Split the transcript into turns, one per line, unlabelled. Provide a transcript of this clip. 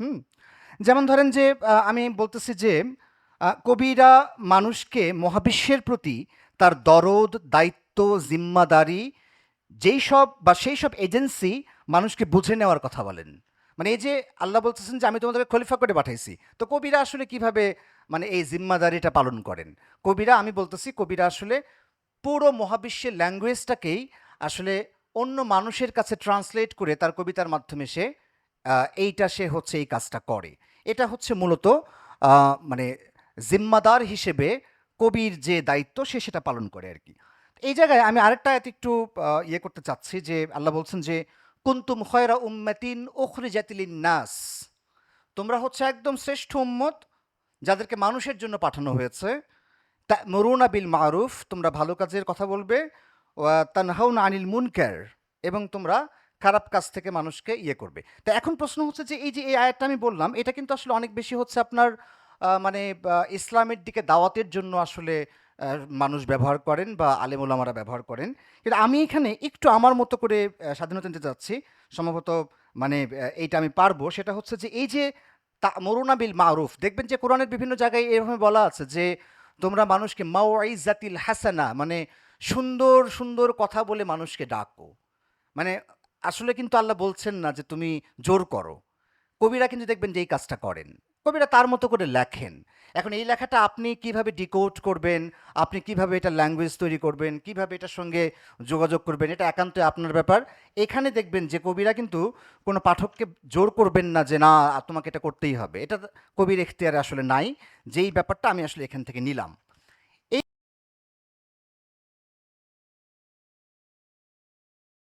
হুম। যেমন ধরেন যে আমি বলতেছি যে কবিরা মানুষকে মহাবিশ্বের প্রতি তার দরদ, দায়িত্ব, জিম্মাদারি, যেই সব বা সেই সব এজেন্সি মানুষকে বুঝে নেওয়ার কথা বলেন। মানে এই যে আল্লাহ বলতেছেন যে, আমি তোমাদেরকে খলিফা করে পাঠাইছি। তো কবিরা আসলে কীভাবে মানে এই জিম্মাদারিটা পালন করেন? কবিরা, আমি বলতেছি, কবিরা আসলে পুরো মহাবিশ্বের ল্যাঙ্গুয়েজটাকেই আসলে অন্য মানুষের কাছে ট্রান্সলেট করে তার কবিতার মাধ্যমে সে এইটা সে হচ্ছে এই কাজটা করে। এটা হচ্ছে মূলত মানে জিম্মাদার হিসেবে কবির যে দায়িত্ব সে সেটা পালন করে আর কি। এই জায়গায় আমি আরেকটা আয়াত একটু ইয়ে করতে চাচ্ছি যে আল্লাহ বলছেন যে, কুন্তুম খয়রা উম্মাতিন উখরিজাতিলিন নাস তোমরা হচ্ছে একদম শ্রেষ্ঠ উম্মত যাদেরকে মানুষের জন্য পাঠানো হয়েছে। তা মরুনা বিল মারুফ, তোমরা ভালো কাজের কথা বলবে। তানহাউন আনিল মুনকার, এবং তোমরা খারাপ কাজ থেকে মানুষকে ইয়ে করবে। তা এখন প্রশ্ন হচ্ছে যে, এই যে এই আয়াতটা আমি বললাম, এটা কিন্তু আসলে অনেক বেশি হচ্ছে আপনার মানে ইসলামের দিকে দাওয়াতের জন্য আসলে মানুষ ব্যবহার করেন বা আলেমুলামারা ব্যবহার করেন। কিন্তু আমি এখানে একটু আমার মতো করে স্বাধীনতা নিতে যাচ্ছি সম্ভবত মানে এইটা আমি পারব। সেটা হচ্ছে যে, এই যে তা, মরুনা বিল মারুফ, দেখবেন যে কোরআনের বিভিন্ন জায়গায় এভাবে বলা আছে যে, তোমরা মানুষকে মাওয়াইজাতিল হাসানা মানে সুন্দর সুন্দর কথা বলে মানুষকে ডাকো। মানে আসলে কিন্তু আল্লাহ বলছেন না যে তুমি জোর করো। কবিরা কিন্তু দেখবেন যে এই কাজটা করেন। কবিরা তার মতো করে লেখেন। এখন এই লেখাটা আপনি কীভাবে ডিকোড করবেন? আপনি কীভাবে এটা ল্যাঙ্গুয়েজ তৈরি করবেন? কীভাবে এটার সঙ্গে যোগাযোগ করবেন? এটা একান্ত আপনার ব্যাপার। এখানে দেখবেন যে কবিরা কিন্তু কোনো পাঠককে জোর করবেন না যে না, তোমাকে এটা করতেই হবে। এটা কবির এখতিয়ারে আসলে নাই। যেই ব্যাপারটা আমি আসলে এখান থেকে নিলাম।